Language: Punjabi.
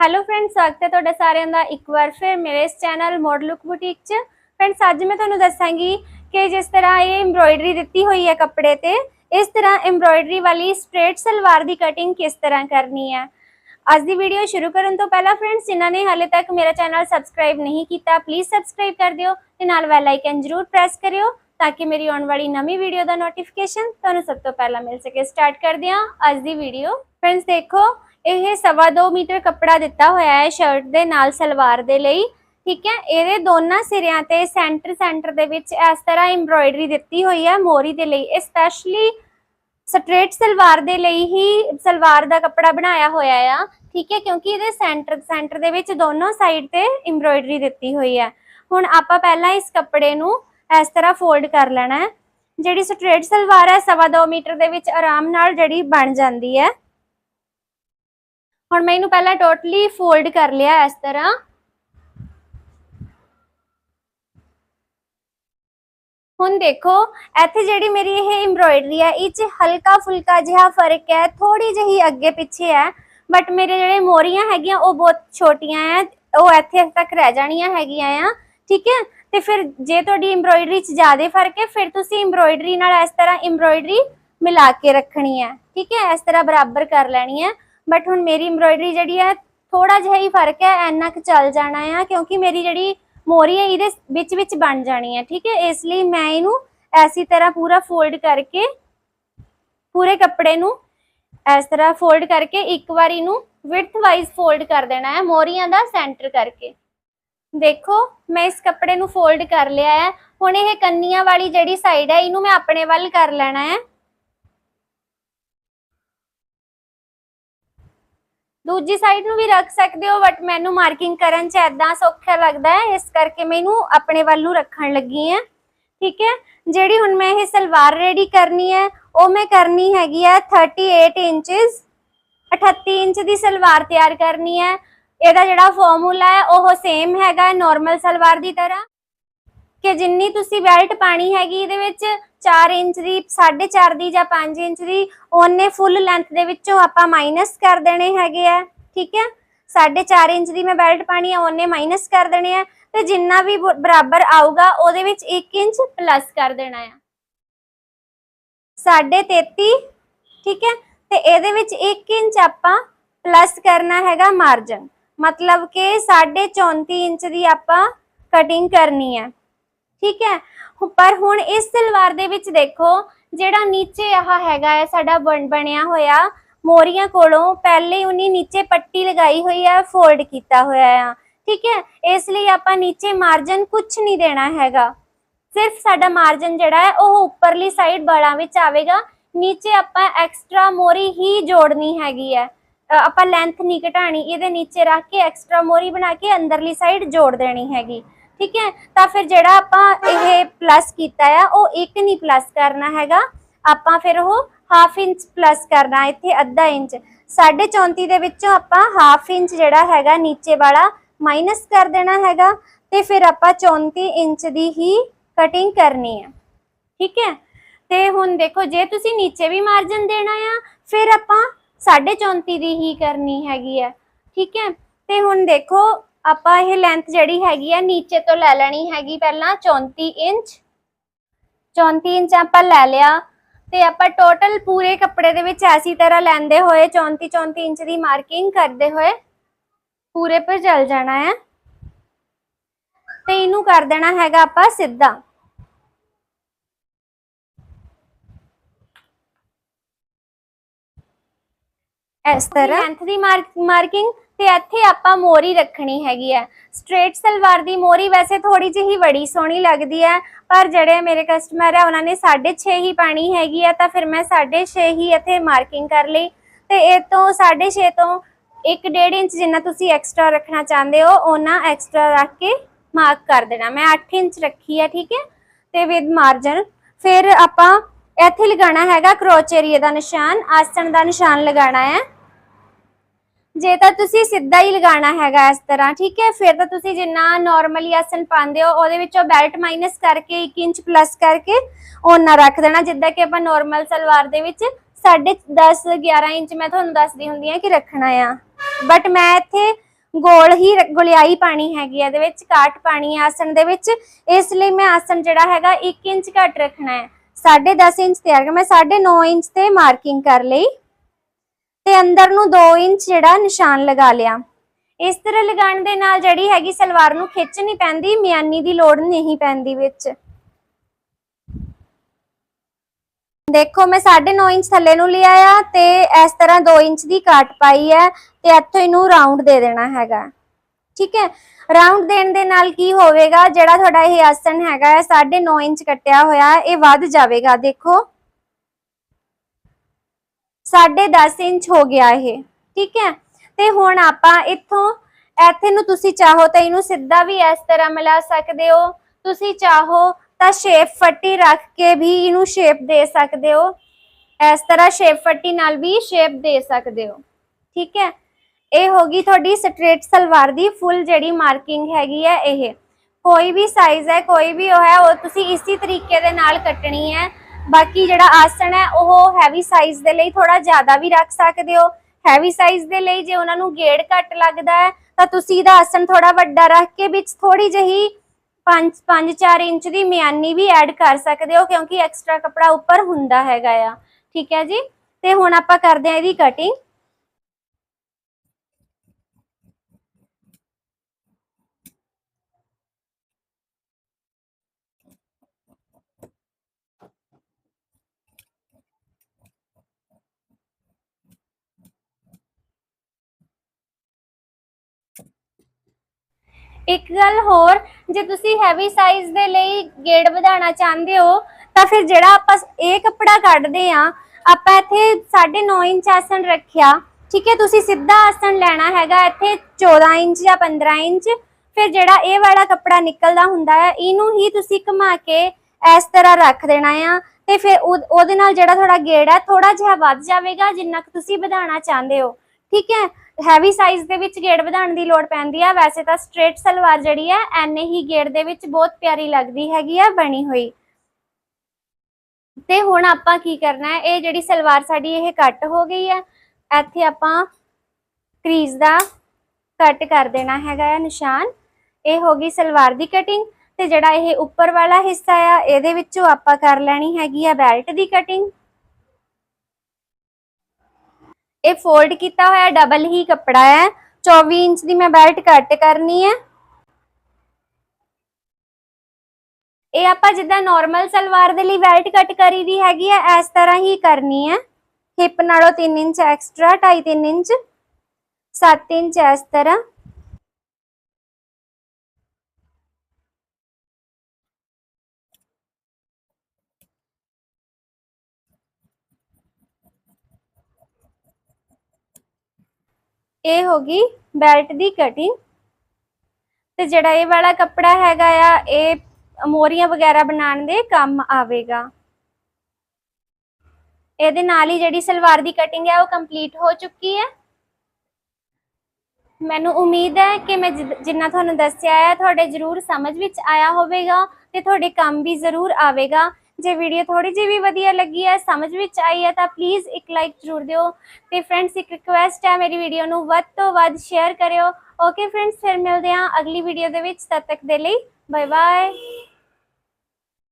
ਹੈਲੋ ਫਰੈਂਡਸ ਸਵਾਗਤ ਹੈ ਤੁਹਾਡਾ ਸਾਰਿਆਂ ਦਾ ਇੱਕ ਵਾਰ ਫਿਰ ਮੇਰੇ ਇਸ ਚੈਨਲ ਮੋਡ ਲੁੱਕ ਬੁਟੀਕ 'ਚ। ਫਰੈਂਡਸ ਅੱਜ ਮੈਂ ਤੁਹਾਨੂੰ ਦੱਸਾਂਗੀ ਕਿ ਜਿਸ ਤਰ੍ਹਾਂ ਇਹ ਐਮਬ੍ਰੋਇਡਰੀ ਦਿੱਤੀ ਹੋਈ ਹੈ ਕੱਪੜੇ ਤੇ, ਇਸ ਤਰ੍ਹਾਂ ਐਮਬ੍ਰੋਇਡਰੀ ਵਾਲੀ ਸਟ੍ਰੇਟ ਸਲਵਾਰ ਦੀ ਕਟਿੰਗ ਕਿਸ ਤਰ੍ਹਾਂ ਕਰਨੀ ਹੈ। ਅੱਜ ਦੀ ਵੀਡੀਓ ਸ਼ੁਰੂ ਕਰਨ ਤੋਂ ਪਹਿਲਾਂ ਫਰੈਂਡਸ ਜਿਨ੍ਹਾਂ ਨੇ ਹਾਲੇ ਤੱਕ ਮੇਰਾ ਚੈਨਲ ਸਬਸਕ੍ਰਾਈਬ ਨਹੀਂ ਕੀਤਾ ਪਲੀਜ਼ ਸਬਸਕ੍ਰਾਈਬ ਕਰ ਦਿਓ ਤੇ ਨਾਲ ਬੈਲ ਆਈਕਨ ਜ਼ਰੂਰ ਪ੍ਰੈਸ ਕਰਿਓ ਤਾਂ ਕਿ ਮੇਰੀ ਆਉਣ ਵਾਲੀ ਨਵੀਂ ਵੀਡੀਓ ਦਾ ਨੋਟੀਫਿਕੇਸ਼ਨ ਤੁਹਾਨੂੰ ਸਭ ਤੋਂ ਪਹਿਲਾਂ ਮਿਲ ਸਕੇ। ਸਟਾਰਟ ਕਰਦੇ ਹਾਂ ਅੱਜ ਦੀ ਵੀਡੀਓ ਫਰੈਂਡਸ ਦੇਖੋ ਇਹ ਸਵਾ ਦੋ ਮੀਟਰ ਕੱਪੜਾ ਦਿੱਤਾ ਹੋਇਆ ਹੈ ਸ਼ਰਟ ਦੇ ਨਾਲ ਸਲਵਾਰ ਦੇ ਲਈ, ਠੀਕ ਹੈ? ਇਹਦੇ ਦੋਨਾਂ ਸਿਰਿਆਂ ਤੇ ਸੈਂਟਰ ਸੈਂਟਰ ਦੇ ਵਿੱਚ ਇਸ ਤਰ੍ਹਾਂ ਐਮਬ੍ਰੋਇਡਰੀ ਦਿੱਤੀ ਹੋਈ ਹੈ ਮੋਰੀ ਦੇ ਲਈ ਇਹ ਸਪੈਸ਼ਲੀ ਸਟ੍ਰੇਟ ਸਲਵਾਰ ਦੇ ਲਈ ਹੀ ਸਲਵਾਰ ਦਾ ਕੱਪੜਾ ਬਣਾਇਆ ਹੋਇਆ ਆ, ਠੀਕ ਹੈ? ਕਿਉਂਕਿ ਇਹਦੇ ਸੈਂਟਰ ਸੈਂਟਰ ਦੇ ਵਿੱਚ ਦੋਨੋਂ ਸਾਈਡ ਤੇ ਐਮਬ੍ਰੋਇਡਰੀ ਦਿੱਤੀ ਹੋਈ ਹੈ। ਹੁਣ ਆਪਾਂ ਪਹਿਲਾਂ ਇਸ ਕੱਪੜੇ ਨੂੰ ਇਸ ਤਰ੍ਹਾਂ ਫੋਲਡ ਕਰ ਲੈਣਾ ਹੈ। ਜਿਹੜੀ ਸਟ੍ਰੇਟ ਸਲਵਾਰ ਹੈ ਸਵਾ ਦੋ ਮੀਟਰ ਦੇ ਵਿੱਚ ਆਰਾਮ ਨਾਲ ਜਿਹੜੀ ਬਣ ਜਾਂਦੀ ਹੈ। ਹੁਣ ਮੈਂ ਇਹਨੂੰ ਪਹਿਲਾਂ ਟੋਟਲੀ ਫੋਲਡ ਕਰ ਲਿਆ ਇਸ ਤਰ੍ਹਾਂ। ਹੁਣ ਦੇਖੋ, ਇੱਥੇ ਜਿਹੜੀ ਮੇਰੀ ਇਹ ਐਮਬ੍ਰੋਇਡਰੀ ਹੈ ਇਹ ਚ ਹਲਕਾ ਫੁਲਕਾ ਜਿਹਾ ਫ਼ਰਕ ਹੈ ਥੋੜੀ ਜਿਹੀ ਅੱਗੇ ਪਿੱਛੇ ਹੈ ਬਟ ਮੇਰੇ ਜਿਹੜੇ ਮੋਰੀਆਂ ਹੈਗੀਆਂ, ਉਹ ਬਹੁਤ ਛੋਟੀਆਂ ਆ ਉਹ ਇੱਥੇ ਤੱਕ ਰਹਿ ਜਾਣੀਆਂ ਹੈਗੀਆਂ ਆ, ਠੀਕ ਹੈ? ਤੇ ਫਿਰ ਜੇ ਤੁਹਾਡੀ ਐਮਬ੍ਰੋਇਡਰੀ ਚ ਜ਼ਿਆਦਾ ਫ਼ਰਕ ਹੈ, ਫਿਰ ਤੁਸੀਂ ਐਮਬ੍ਰੋਇਡਰੀ ਨਾਲ ਇਸ ਤਰ੍ਹਾਂ ਐਮਬ੍ਰੋਇਡਰੀ ਮਿਲਾ ਕੇ ਰੱਖਣੀ ਹੈ, ਠੀਕ ਹੈ? ਇਸ ਤਰ੍ਹਾਂ ਬਰਾਬਰ ਕਰ ਲੈਣੀ ਹੈ। ਬਟ ਹੁਣ ਮੇਰੀ ਐਮਬ੍ਰੋਇਡਰੀ ਜਿਹੜੀ ਹੈ ਥੋੜਾ ਜਿਹਾ ਹੀ ਫ਼ਰਕ ਹੈ, ਇੰਨਾ ਕੁ ਚੱਲ ਜਾਣਾ ਆ, ਕਿਉਂਕਿ ਮੇਰੀ ਜਿਹੜੀ ਮੋਰੀ ਹੈ, ਇਹਦੇ ਵਿੱਚ ਵਿੱਚ ਬਣ ਜਾਣੀ ਹੈ, ਠੀਕ ਹੈ? ਇਸ ਲਈ ਮੈਂ ਇਹਨੂੰ ਐਸੀ ਤਰ੍ਹਾਂ ਪੂਰਾ ਫੋਲਡ ਕਰਕੇ, ਪੂਰੇ ਕੱਪੜੇ ਨੂੰ ਇਸ ਤਰ੍ਹਾਂ ਫੋਲਡ ਕਰਕੇ ਇੱਕ ਵਾਰ ਇਹਨੂੰ ਵਿਡਥ ਵਾਈਜ਼ ਫੋਲਡ ਕਰ ਦੇਣਾ ਹੈ, ਮੋਰੀਆਂ ਦਾ ਸੈਂਟਰ ਕਰਕੇ। ਦੇਖੋ, ਮੈਂ ਇਸ ਕੱਪੜੇ ਨੂੰ ਫੋਲਡ ਕਰ ਲਿਆ ਹੈ। ਹੁਣ ਇਹ ਕੰਨੀਆਂ ਵਾਲੀ ਜਿਹੜੀ ਸਾਈਡ ਹੈ, ਇਹਨੂੰ ਮੈਂ ਆਪਣੇ ਵੱਲ ਕਰ ਲੈਣਾ ਹੈ। ਦੂਜੀ ਸਾਈਡ ਨੂੰ ਵੀ ਰੱਖ ਸਕਦੇ ਹੋ ਬਟ ਮੈਨੂੰ ਮਾਰਕਿੰਗ ਕਰਨ ਚ ਐਦਾਂ ਸੌਖਾ ਲੱਗਦਾ ਹੈ, ਇਸ ਕਰਕੇ ਮੈਂ ਇਹਨੂੰ ਆਪਣੇ ਵੱਲ ਨੂੰ ਰੱਖਣ ਲੱਗੀ ਹਾਂ। ਠੀਕ ਹੈ? ਜਿਹੜੀ ਹੁਣ ਮੈਂ ਇਹ ਸਲਵਾਰ ਰੈਡੀ ਕਰਨੀ ਹੈ, ਉਹ ਮੈਂ ਕਰਨੀ ਹੈਗੀ ਹੈ 38 ਇੰਚਸ 38 ਇੰਚ ਦੀ ਸਲਵਾਰ ਤਿਆਰ ਕਰਨੀ ਹੈ। ਇਹਦਾ ਜਿਹੜਾ ਫਾਰਮੂਲਾ ਹੈ, ਉਹ ਸੇਮ ਹੈਗਾ ਨਾਰਮਲ ਸਲਵਾਰ ਦੀ ਤਰ੍ਹਾਂ। ਕਿ ਜਿੰਨੀ ਤੁਸੀਂ ਬੈਲਟ ਪਾਣੀ ਹੈਗੀ ਇਹਦੇ ਵਿੱਚ 4 ਇੰਚ ਦੀ 4.5 ਦੀ ਜਾਂ 5 ਇੰਚ ਦੀ, ਉਹਨੇ ਫੁੱਲ ਲੈਂਥ ਦੇ ਵਿੱਚੋਂ ਆਪਾਂ ਮਾਈਨਸ ਕਰ ਦੇਣੇ ਹੈਗੇ ਆ, ਠੀਕ ਹੈ 4.5 ਇੰਚ ਦੀ ਮੈਂ ਬੈਲਟ ਪਾਣੀ ਆ, ਉਹਨੇ ਮਾਈਨਸ ਕਰ ਦੇਣੇ ਆ, ਤੇ ਜਿੰਨਾ ਵੀ ਬ- ਬਰਾਬਰ ਆਊਗਾ, ਉਹਦੇ ਵਿੱਚ 1 ਇੰਚ ਪਲੱਸ ਕਰ ਦੇਣਾ ਆ। 33 ਠੀਕ ਹੈ ਤੇ ਇਹਦੇ ਵਿੱਚ 1 ਇੰਚ ਆਪਾਂ ਪਲੱਸ ਕਰਨਾ ਹੈਗਾ ਮਾਰਜਨ ਮਤਲਬ ਕਿ 34 ਇੰਚ ਦੀ ਆਪਾਂ ਕਟਿੰਗ ਕਰਨੀ ਹੈ ਠੀਕ ਹੈ? ਪਰ ਹੁਣ ਇਸ ਸਲਵਾਰ ਦੇ ਵਿੱਚ ਦੇਖੋ, ਜਿਹੜਾ ਨੀਚੇ ਆਹ ਹੈਗਾ ਹੈ, ਸਾਡਾ ਬਣ ਬਣਿਆ ਹੋਇਆ, ਮੋਰੀਆਂ ਕੋਲੋਂ ਪਹਿਲੇ ਉਹਨੇ ਨੀਚੇ ਪੱਟੀ ਲਗਾਈ ਹੋਈ ਹੈ ਫੋਲਡ ਕੀਤਾ ਹੋਇਆ ਆ। ਠੀਕ ਹੈ? ਇਸ ਲਈ ਆਪਾਂ ਨੀਚੇ ਮਾਰਜਨ ਕੁਝ ਨਹੀਂ ਦੇਣਾ ਹੈਗਾ। ਸਿਰਫ ਸਾਡਾ ਮਾਰਜਨ ਜਿਹੜਾ ਹੈ, ਉਹ ਉੱਪਰਲੀ ਸਾਈਡ ਬੜਾਂ ਵਿੱਚ ਆਵੇਗਾ। ਨੀਚੇ ਆਪਾਂ ਐਕਸਟਰਾ ਮੋਰੀ ਹੀ ਜੋੜਨੀ ਹੈਗੀ ਹੈ। ਆਪਾਂ ਲੈਂਥ ਨਹੀਂ ਘਟਾਣੀ ਇਹਦੇ ਨੀਚੇ ਰੱਖ ਕੇ ਐਕਸਟਰਾ ਮੋਰੀ ਬਣਾ ਕੇ ਅੰਦਰਲੀ ਸਾਈਡ ਜੋੜ ਦੇਣੀ ਹੈਗੀ। ਠੀਕ ਹੈ? ਤਾਂ ਫਿਰ ਜਿਹੜਾ ਆਪਾਂ ਇਹ ਪਲੱਸ ਕੀਤਾ ਆ, ਉਹ ਇੱਕ ਨਹੀਂ ਪਲੱਸ ਕਰਨਾ ਹੈਗਾ। ਆਪਾਂ ਫਿਰ ਉਹ ਹਾਫ ਇੰਚ ਪਲੱਸ ਕਰਨਾ ਇੱਥੇ ਅੱਧਾ ਇੰਚ 34 ਦੇ ਵਿੱਚੋਂ ਆਪਾਂ ਹਾਫ ਇੰਚ ਜਿਹੜਾ ਹੈਗਾ, ਨੀਚੇ ਵਾਲਾ ਮਾਈਨਸ ਕਰ ਦੇਣਾ ਹੈਗਾ। ਤੇ ਫਿਰ ਆਪਾਂ 34 ਇੰਚ ਦੀ ਹੀ ਕਟਿੰਗ ਕਰਨੀ ਹੈ। ਠੀਕ ਹੈ? ਤੇ ਹੁਣ ਦੇਖੋ, ਜੇ ਤੁਸੀਂ ਨੀਚੇ ਵੀ ਮਾਰਜਨ ਦੇਣਾ ਆ, ਫਿਰ ਆਪਾਂ 34 ਦੀ ਹੀ ਕਰਨੀ ਹੈਗੀ ਹੈ। ਠੀਕ ਹੈ? ਤੇ ਹੁਣ ਦੇਖੋ ਆਪਾਂ ਇਹ ਲੈਂਥ ਜਿਹੜੀ ਹੈਗੀ ਆ ਨੀਚੇ ਤੋਂ ਲੈ ਲੈਣੀ ਹੈਗੀ ਪਹਿਲਾਂ 34 ਇੰਚ। 34 ਇੰਚ ਆਪਾਂ ਲੈ ਲਿਆ ਤੇ ਆਪਾਂ ਟੋਟਲ ਪੂਰੇ ਕੱਪੜੇ ਦੇ ਵਿੱਚ ਐਸੀ ਤਰ੍ਹਾਂ ਲੈਂਦੇ ਹੋਏ 34 34 ਇੰਚ ਦੀ ਮਾਰਕਿੰਗ ਕਰਦੇ ਹੋਏ ਪੂਰੇ ਪਰ ਚਲ ਜਾਣਾ ਹੈ ਤੇ ਇਹਨੂੰ ਕਰ ਦੇਣਾ ਹੈਗਾ ਆਪਾਂ ਸਿੱਧਾ। ਇਸ ਤਰ੍ਹਾਂ। ਲੈਂਥ ਦੀ ਮਾਰਕਿੰਗ ਤੇ ਇੱਥੇ ਆਪਾਂ ਮੋਰੀ ਰੱਖਣੀ ਹੈਗੀ ਹੈ। ਸਟ੍ਰੇਟ ਸਲਵਾਰ ਦੀ ਮੋਰੀ ਵੈਸੇ ਥੋੜੀ ਜਿਹੀ ਬੜੀ ਸੋਹਣੀ ਲੱਗਦੀ ਹੈ ਪਰ ਜਿਹੜੇ ਮੇਰੇ ਕਸਟਮਰ ਹੈ ਉਹਨਾਂ ਨੇ 6.5 ਹੀ ਪਾਣੀ ਹੈਗੀ ਹੈ ਤਾਂ ਫਿਰ ਮੈਂ 6.5 ਹੀ ਇੱਥੇ ਮਾਰਕਿੰਗ ਕਰ ਲਈ। ਤੇ ਇਹ ਤੋਂ 6.5 ਤੋਂ 1.5 ਇੰਚ ਜਿੰਨਾ ਤੁਸੀਂ ਐਕਸਟਰਾ ਰੱਖਣਾ ਚਾਹੁੰਦੇ ਹੋ ਉਹਨਾਂ ਐਕਸਟਰਾ ਰੱਖ ਕੇ ਮਾਰਕ ਕਰ ਦੇਣਾ। ਮੈਂ 8 ਇੰਚ ਰੱਖੀ ਹੈ ਠੀਕ ਹੈ? ਤੇ ਵਿਦ ਮਾਰਜਨ ਫਿਰ ਆਪਾਂ ਇੱਥੇ ਲਗਾਉਣਾ ਹੈਗਾ ਕਰੋਚ ਏਰੀਆ ਦਾ ਨਿਸ਼ਾਨ ਆਸਣ ਦਾ ਨਿਸ਼ਾਨ ਲਗਾਉਣਾ ਹੈ। ਜੇ ਤਾਂ ਤੁਸੀਂ ਸਿੱਧਾ ਹੀ ਲਗਾਉਣਾ ਹੈਗਾ ਇਸ ਤਰ੍ਹਾਂ, ਠੀਕ ਹੈ? ਫਿਰ ਤਾਂ ਤੁਸੀਂ ਜਿੰਨਾ ਨਾਰਮਲੀ ਆਸਨ ਪਾਉਂਦੇ ਹੋ, ਉਹਦੇ ਵਿੱਚੋਂ ਬੈਲਟ ਮਾਈਨਸ ਕਰਕੇ 1 ਇੰਚ ਪਲੱਸ ਕਰਕੇ ਉਹਨਾਂ ਰੱਖ ਦੇਣਾ, ਜਿੱਦਾਂ ਕਿ ਆਪਾਂ ਨਾਰਮਲ ਸਲਵਾਰ ਦੇ ਵਿੱਚ 10.5 11 ਇੰਚ ਮੈਂ ਤੁਹਾਨੂੰ ਦੱਸਦੀ ਹੁੰਦੀ ਹਾਂ ਕਿ ਰੱਖਣਾ ਆ। ਬਟ ਮੈਂ ਇੱਥੇ ਗੋਲ ਹੀ ਰ- ਗੁਲਿਆਈ ਪਾਣੀ ਹੈਗੀ ਹੈ ਇਹਦੇ ਵਿੱਚ ਕਾਟ ਪਾਣੀ ਹੈ ਆਸਣ ਦੇ ਵਿੱਚ। ਇਸ ਲਈ ਮੈਂ ਆਸਣ ਜਿਹੜਾ ਹੈਗਾ 1 ਇੰਚ ਘੱਟ ਰੱਖਣਾ ਹੈ। 10.5 ਇੰਚ ਤਿਆਰ ਕਰ ਮੈਂ 9.5 ਇੰਚ ਤੇ ਮਾਰਕਿੰਗ ਕਰ ਲਈ। ਤੇ ਅੰਦਰ ਨੂੰ 2 ਇੰਚ ਜਿਹੜਾ ਨਿਸ਼ਾਨ ਲਗਾ ਲਿਆ। ਇਸ ਤਰ੍ਹਾਂ ਲਗਾਉਣ ਦੇ ਨਾਲ ਜਿਹੜੀ ਹੈਗੀ ਸਲਵਾਰ ਨੂੰ ਖਿੱਚ ਨਹੀਂ ਪੈਂਦੀ, ਮਿਆਨੀ ਦੀ ਲੋੜ ਨਹੀਂ ਪੈਂਦੀ ਵਿੱਚ। ਦੇਖੋ, ਮੈਂ 9.5 ਇੰਚ ਥੱਲੇ ਨੂੰ ਲਿਆ ਆ ਤੇ ਇਸ ਤਰ੍ਹਾਂ 2 ਇੰਚ ਦੀ ਕਾਟ ਪਾਈ ਹੈ ਤੇ ਇੱਥੋਂ ਇਹਨੂੰ ਰਾਉਂਡ ਦੇ ਦੇਣਾ ਹੈਗਾ। ਠੀਕ ਹੈ? ਰਾਉਂਡ ਦੇਣ ਦੇ ਨਾਲ ਕੀ ਹੋਵੇਗਾ? ਜਿਹੜਾ ਤੁਹਾਡਾ ਇਹ ਆਸਨ ਹੈਗਾ ਹੈ 9.5 ਇੰਚ ਕੱਟਿਆ ਹੋਇਆ, ਇਹ ਵੱਧ ਜਾਵੇਗਾ। ਦੇਖੋ 10.5 ਇੰਚ ਹੋ ਗਿਆ ਇਹ। ਠੀਕ ਹੈ? ਤੇ ਹੁਣ ਆਪਾਂ ਇੱਥੋਂ, ਇੱਥੇ ਨੂੰ ਤੁਸੀਂ ਚਾਹੋ ਤਾਂ ਇਹਨੂੰ ਸਿੱਧਾ ਵੀ ਇਸ ਤਰ੍ਹਾਂ ਮਿਲਾ ਸਕਦੇ ਹੋ। ਤੁਸੀਂ ਚਾਹੋ ਤਾਂ ਸ਼ੇਪ ਫੱਟੀ ਰੱਖ ਕੇ ਵੀ ਇਹਨੂੰ ਸ਼ੇਪ ਦੇ ਸਕਦੇ ਹੋ। ਇਸ ਤਰ੍ਹਾਂ ਸ਼ੇਪ ਫੱਟੀ ਨਾਲ ਵੀ ਸ਼ੇਪ ਦੇ ਸਕਦੇ ਹੋ। ਠੀਕ ਹੈ? ਇਹ ਹੋਗੀ ਤੁਹਾਡੀ ਸਟ੍ਰੇਟ ਸਲਵਾਰ ਦੀ ਫੁੱਲ ਜਿਹੜੀ ਮਾਰਕਿੰਗ ਹੈਗੀ ਹੈ ਇਹ। ਕੋਈ ਵੀ ਸਾਈਜ਼ ਹੈ, ਕੋਈ ਵੀ ਉਹ ਹੈ, ਉਹ ਤੁਸੀਂ ਇਸੇ ਤਰੀਕੇ ਦੇ ਨਾਲ ਕੱਟਣੀ ਹੈ। ਬਾਕੀ ਜਿਹੜਾ ਆਸਣ ਹੈ, ਉਹ ਹੈਵੀ ਸਾਈਜ਼ ਦੇ ਲਈ ਥੋੜਾ ਜ਼ਿਆਦਾ ਵੀ ਰੱਖ ਸਕਦੇ ਹੋ। ਹੈਵੀ ਸਾਈਜ਼ ਦੇ ਲਈ ਜੇ ਉਹਨਾਂ ਨੂੰ ਗੇੜ ਘੱਟ ਲੱਗਦਾ ਹੈ, ਤਾਂ ਤੁਸੀਂ ਇਹਦਾ ਆਸਣ ਥੋੜਾ ਵੱਡਾ ਰੱਖ ਕੇ ਵਿੱਚ ਥੋੜੀ ਜਹੀ 5 5-4 ਇੰਚ ਦੀ ਮਿਆਨੀ ਵੀ ਐਡ ਕਰ ਸਕਦੇ ਹੋ, ਕਿਉਂਕਿ ਐਕਸਟਰਾ ਕਪੜਾ ਉੱਪਰ ਹੁੰਦਾ ਹੈਗਾ ਆ। ਠੀਕ ਹੈ ਜੀ? ਤੇ ਹੁਣ ਆਪਾਂ ਕਰਦੇ ਹਾਂ ਇਹਦੀ ਕਟਿੰਗ ਇੱਕ ਗੱਲ ਹੋਰ, ਜੇ ਤੁਸੀਂ ਹੈਵੀ ਸਾਈਜ਼ ਦੇ ਲਈ ਗੇੜ ਵਧਾਉਣਾ ਚਾਹੁੰਦੇ ਹੋ, ਤਾਂ ਫਿਰ ਜਿਹੜਾ ਆਪਾਂ ਇਹ ਕੱਪੜਾ ਕੱਢਦੇ ਆ ਆਪਾਂ ਇੱਥੇ 9.5 ਇੰਚ ਆਸਣ ਰੱਖਿਆ, ਠੀਕ ਹੈ? ਤੁਸੀਂ ਸਿੱਧਾ ਆਸਣ ਲੈਣਾ ਹੈਗਾ ਇੱਥੇ 14 ਇੰਚ ਜਾਂ 15 ਇੰਚ, ਫਿਰ ਜਿਹੜਾ ਇਹ ਵਾਲਾ ਕੱਪੜਾ ਨਿਕਲਦਾ ਹੁੰਦਾ ਹੈ, ਇਹਨੂੰ ਹੀ ਤੁਸੀਂ ਘੁਮਾ ਕੇ ਇਸ ਤਰ੍ਹਾਂ ਰੱਖ ਦੇਣਾ ਆ, ਤੇ ਫਿਰ ਉਹ- ਉਹਦੇ ਨਾਲ ਜਿਹੜਾ ਤੁਹਾਡਾ ਗੇੜ ਹੈ ਥੋੜਾ ਜਿਹਾ ਵੱਧ ਜਾਵੇਗਾ ਜਿੰਨਾ ਕੁ ਤੁਸੀਂ ਵਧਾਉਣਾ ਚਾਹੁੰਦੇ ਹੋ। ਠੀਕ ਹੈ? ਹੈਵੀ ਸਾਈਜ਼ ਦੇ ਵਿੱਚ ਗੇੜ ਵਧਾਉਣ ਦੀ ਲੋੜ ਪੈਂਦੀ ਆ। ਵੈਸੇ ਤਾਂ ਸਟ੍ਰੇਟ ਸਲਵਾਰ ਜਿਹੜੀ ਹੈ ਐਨੇ ਹੀ ਗੇੜ ਦੇ ਵਿੱਚ ਬਹੁਤ ਪਿਆਰੀ ਲੱਗਦੀ ਹੈਗੀ ਆ, ਬਣੀ ਹੋਈ। ਤੇ ਹੁਣ ਆਪਾਂ ਕੀ ਕਰਨਾ ਹੈ? ਇਹ ਜਿਹੜੀ ਸਲਵਾਰ ਸਾਡੀ ਇਹ ਕੱਟ ਹੋ ਗਈ ਹੈ ਇੱਥੇ ਆਪਾਂ ਕਰੀਜ਼ ਦਾ ਕੱਟ ਕਰ ਦੇਣਾ ਹੈਗਾ ਆ ਨਿਸ਼ਾਨ। ਇਹ ਹੋ ਗਈ ਸਲਵਾਰ ਦੀ ਕਟਿੰਗ ਤੇ ਜਿਹੜਾ ਇਹ ਉੱਪਰ ਵਾਲਾ ਹਿੱਸਾ ਆ, ਇਹਦੇ ਵਿੱਚੋਂ ਆਪਾਂ ਕਰ ਲੈਣੀ ਹੈਗੀ ਆ ਬੈਲਟ ਦੀ ਕਟਿੰਗ ਇਹ ਫੋਲਡ ਕੀਤਾ ਹੋਇਆ ਡਬਲ ਹੀ ਕੱਪੜਾ ਹੈ। 24 ਇੰਚ ਦੀ ਮੈਂ ਬੈਲਟ ਕੱਟ ਕਰਨੀ ਹੈ। ਇਹ ਆਪਾਂ ਜਿੱਦਾਂ ਨਾਰਮਲ ਸਲਵਾਰ ਦੇ ਲਈ ਬੈਲਟ ਕੱਟ ਕਰੀ ਦੀ ਹੈਗੀ ਹੈ, ਇਸ ਤਰ੍ਹਾਂ ਹੀ ਕਰਨੀ ਹੈ। ਹਿਪ ਨਾਲੋਂ 3 ਇੰਚ ਐਕਸਟਰਾ 2.5 3 ਇੰਚ 7 ਇੰਚ ਇਸ ਤਰ੍ਹਾਂ। ਇਹ ਹੋ ਗਈ ਬੈਲਟ ਦੀ ਕਟਿੰਗ ਤੇ ਜਿਹੜਾ ਇਹ ਵਾਲਾ ਕੱਪੜਾ ਹੈਗਾ ਆ, ਇਹ ਮੋਰੀਆਂ ਵਗੈਰਾ ਬਣਾਉਣ ਦੇ ਕੰਮ ਆਵੇਗਾ। ਇਹਦੇ ਨਾਲ ਹੀ ਜਿਹੜੀ ਸਲਵਾਰ ਦੀ ਕਟਿੰਗ ਹੈ ਉਹ ਕੰਪਲੀਟ ਹੋ ਚੁੱਕੀ ਹੈ। ਮੈਨੂੰ ਉਮੀਦ ਹੈ ਕਿ ਮੈਂ ਜਿ- ਜਿੰਨਾ ਤੁਹਾਨੂੰ ਦੱਸਿਆ ਹੈ ਤੁਹਾਡੇ ਜ਼ਰੂਰ ਸਮਝ ਵਿੱਚ ਆਇਆ ਹੋਵੇਗਾ ਤੇ ਤੁਹਾਡੇ ਕੰਮ ਵੀ ਜ਼ਰੂਰ ਆਵੇਗਾ। ਜੇ ਵੀਡੀਓ ਥੋੜੀ ਜਿਹੀ ਵੀ ਵਧੀਆ ਲੱਗੀ ਹੈ, ਸਮਝ ਵਿੱਚ ਆਈ ਹੈ ਤਾਂ ਪਲੀਜ਼ ਇੱਕ ਲਾਈਕ ਜ਼ਰੂਰ ਦਿਓ। ਤੇ ਫਰੈਂਡਸ ਇੱਕ ਰਿਕੁਐਸਟ ਹੈ ਮੇਰੀ ਵੀਡੀਓ ਨੂੰ ਵੱਧ ਤੋਂ ਵੱਧ ਸ਼ੇਅਰ ਕਰਿਓ। ਓਕੇ ਫਰੈਂਡਸ ਫਿਰ ਮਿਲਦੇ ਹਾਂ ਅਗਲੀ ਵੀਡੀਓ ਦੇ ਵਿੱਚ। ਤਦ ਤੱਕ ਦੇ ਲਈ ਬਾਏ ਬਾਏ